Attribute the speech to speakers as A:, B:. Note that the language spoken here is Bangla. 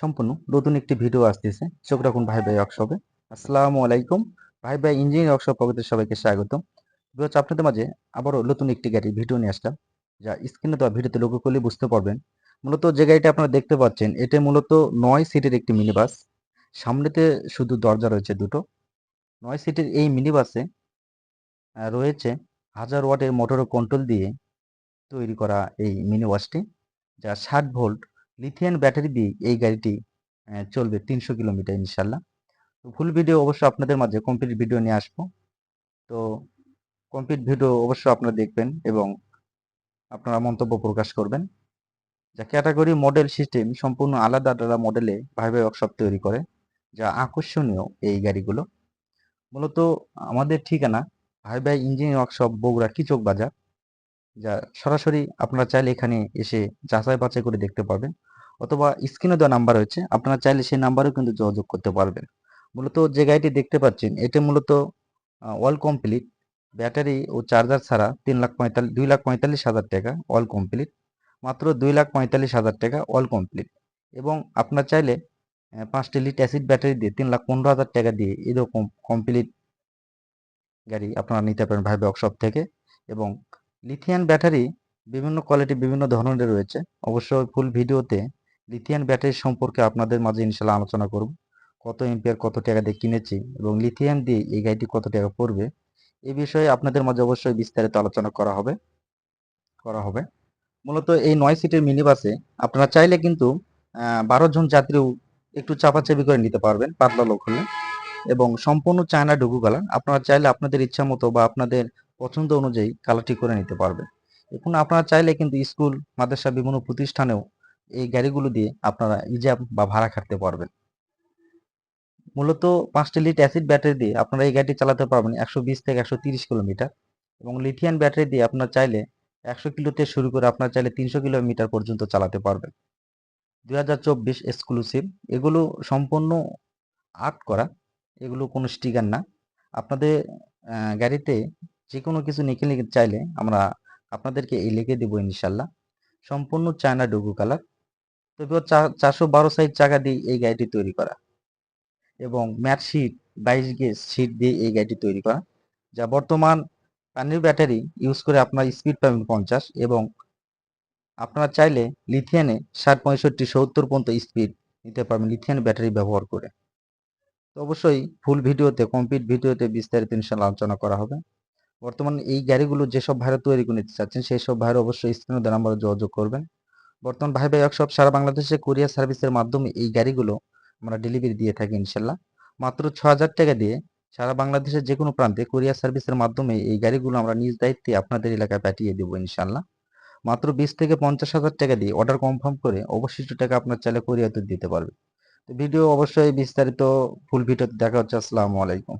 A: সম্পূর্ণ নতুন একটি ভিডিও আসতেছে। চোখ রাখুন ভাই ভাই ওয়ার্কশপে আসসালামু আলাইকুম। ভাই ভাই ইঞ্জিনিয়ার ওয়ার্কশপ পক্ষে সবাইকে স্বাগতম। হচ্ছে আপনাদের মাঝে আবারও নতুন একটি গাড়ির ভিডিও নিয়ে আসলাম, যা স্ক্রিনে দেওয়া ভিডিওতে লক্ষ্য করলে বুঝতে পারবেন। মূলত যে গাড়িটা আপনারা দেখতে পাচ্ছেন, এটা মূলত নয় সিটের একটি মিনি বাস সামনেতে শুধু দরজা রয়েছে দুটো। নয় সিটের এই মিনি বাসে রয়েছে হাজার ওয়াটের মোটর কন্ট্রোল দিয়ে তৈরি করা এই মিনি বাসটি যা ষাট ভোল্ট লিথিয়াম ব্যাটারি দিয়ে এই গাড়িটি চলবে তিনশো কিলোমিটার ইনশাল্লাহ। তো ফুল ভিডিও অবশ্যই আপনাদের মাঝে কমপ্লিট ভিডিও নিয়ে আসব। তো কমপ্লিট ভিডিও অবশ্যই আপনারা দেখবেন এবং আপনারা মন্তব্য প্রকাশ করবেন। যা ক্যাটাগরি মডেল সিস্টেম সম্পূর্ণ আলাদা আলাদা মডেলে ভাই ভাই ওয়ার্কশপ তৈরি করে, যা আকর্ষণীয় এই গাড়িগুলো। মূলত আমাদের ঠিকানা ভাই ভাই ইঞ্জিনিয়ার ওয়ার্কশপ বগুড়া কিচক বাজার যা সরাসরি আপনারা চাইলে এখানে এসে যাচাই বাছাই করে দেখতে পারবেন। অথবা স্ক্রিনে দেওয়া নাম্বার রয়েছে, আপনারা চাইলে সেই নাম্বারেও কিন্তু যোগাযোগ করতে পারবেন। মূলত যে গাড়িটি দেখতে পাচ্ছেন, এটা মূলত অল কমপ্লিট ব্যাটারি ও চার্জার ছাড়া তিন লাখ পঁয়তাল্লিশ, দুই লাখ পঁয়তাল্লিশ হাজার টাকা অল কমপ্লিট মাত্র দুই লাখ পঁয়তাল্লিশ হাজার টাকা অল কমপ্লিট এবং আপনার চাইলে পাঁচটি লিট অ্যাসিড ব্যাটারি দিয়ে তিন লাখ পনেরো হাজার টাকা দিয়ে এরকম কমপ্লিট গাড়ি আপনারা নিতে পারেন ভাই ওয়ার্কশপ থেকে। এবং লিথিয়াম ব্যাটারি বিভিন্ন কোয়ালিটি বিভিন্ন ধরনের রয়েছে। অবশ্যই ফুল ভিডিওতে লিথিয়ান ব্যাটারি সম্পর্কে আপনাদের মাঝে ইনশাল্লাহ আলোচনা করব। কত এম্পিয়ার কত টাকা দিয়ে কিনেছি এবং লিথিয়াম দিয়ে এই গাড়িটি কত টাকা পড়বে, এ বিষয়ে আপনাদের মাঝে অবশ্যই বিস্তারিত আলোচনা করা হবে করা হবে। মূলত এই নয় সিটের মিনি বাসে আপনারা চাইলে কিন্তু বারো জন যাত্রীও একটু চাপাচাপি করে নিতে পারবেন পাতলা লোক হলে এবং সম্পূর্ণ চায়না কালার আপনারা চাইলে আপনাদের ইচ্ছা মতো বা আপনাদের পছন্দ অনুযায়ী কালারটি করে নিতে পারবেন এখন আপনারা চাইলে কিন্তু স্কুল, মাদ্রাসা বিভিন্ন প্রতিষ্ঠানেও এই গাড়িগুলো দিয়ে আপনারা ইজাব বা ভাড়া খাটতে পারবেন। মূলত পাঁচটি লিট অ্যাসিড ব্যাটারি দিয়ে আপনারা এই গাড়িটি চালাতে পারবেন একশো বিশ থেকে একশো তিরিশ কিলোমিটার এবং লিথিয়ান ব্যাটারি দিয়ে আপনারা চাইলে একশো কিলোতে শুরু করে আপনারা চাইলে তিনশো কিলোমিটার পর্যন্ত চালাতে পারবেন। দুই হাজার চব্বিশ এক্সক্লুসিভ এগুলো সম্পূর্ণ আর্ট করা, এগুলো কোনো স্টিকার না। আপনাদের গাড়িতে যে কোনো কিছু নিখে চাইলে আমরা আপনাদেরকে এই লিখে দেবো ইনশাল্লাহ সম্পূর্ণ চায়না ডুগু কালার। তবে চারশো বারো সাইজ চাকা দিয়ে এই গাড়িটি তৈরি করা। এবং ম্যাট শিট বাইশ গেজ শিট দিয়ে এই গাড়িটি তৈরি করা। যা বর্তমান পানির ব্যাটারি ইউজ করে আপনার স্পিড পাবেন পঞ্চাশ এবং আপনারা চাইলে লিথিয়ানে ষাট, পঁয়ষট্টি, সত্তর পর্যন্ত স্পিড নিতে পারবেন লিথিয়ান ব্যাটারি ব্যবহার করে। তো অবশ্যই ফুল ভিডিওতে কমপ্লিট ভিডিওতে বিস্তারিত ইনশাল্লাহ আলোচনা করা হবে। বর্তমানে এই গাড়িগুলো যেসব ভাইরা তৈরি করে নিতে চাচ্ছেন সেই সব ভাইরা অবশ্যই স্ক্রিনে নাম্বারে যোগাযোগ করবেন। বর্তমান ভাই ভাই ওয়ার্কশপ সারা বাংলাদেশে কুরিয়ার সার্ভিসের মাধ্যমে এই গাড়িগুলো আমরা ডেলিভারি দিয়ে থাকি ইনশাল্লাহ। মাত্র ছ হাজার টাকা দিয়ে সারা বাংলাদেশের যে কোনো প্রান্তে কুরিয়ার সার্ভিসের মাধ্যমে এই গাড়িগুলো আমরা নিজ দায়িত্বে আপনাদের এলাকায় পাঠিয়ে দেবো ইনশাল্লাহ। মাত্র বিশ থেকে পঞ্চাশ হাজার টাকা দিয়ে অর্ডার কনফার্ম করে অবশিষ্ট টাকা আপনার চাইলে কুরিয়াতে দিতে পারবে। ভিডিও অবশ্যই বিস্তারিত ফুল ভিডিওতে দেখা হচ্ছে। আসসালামু আলাইকুম।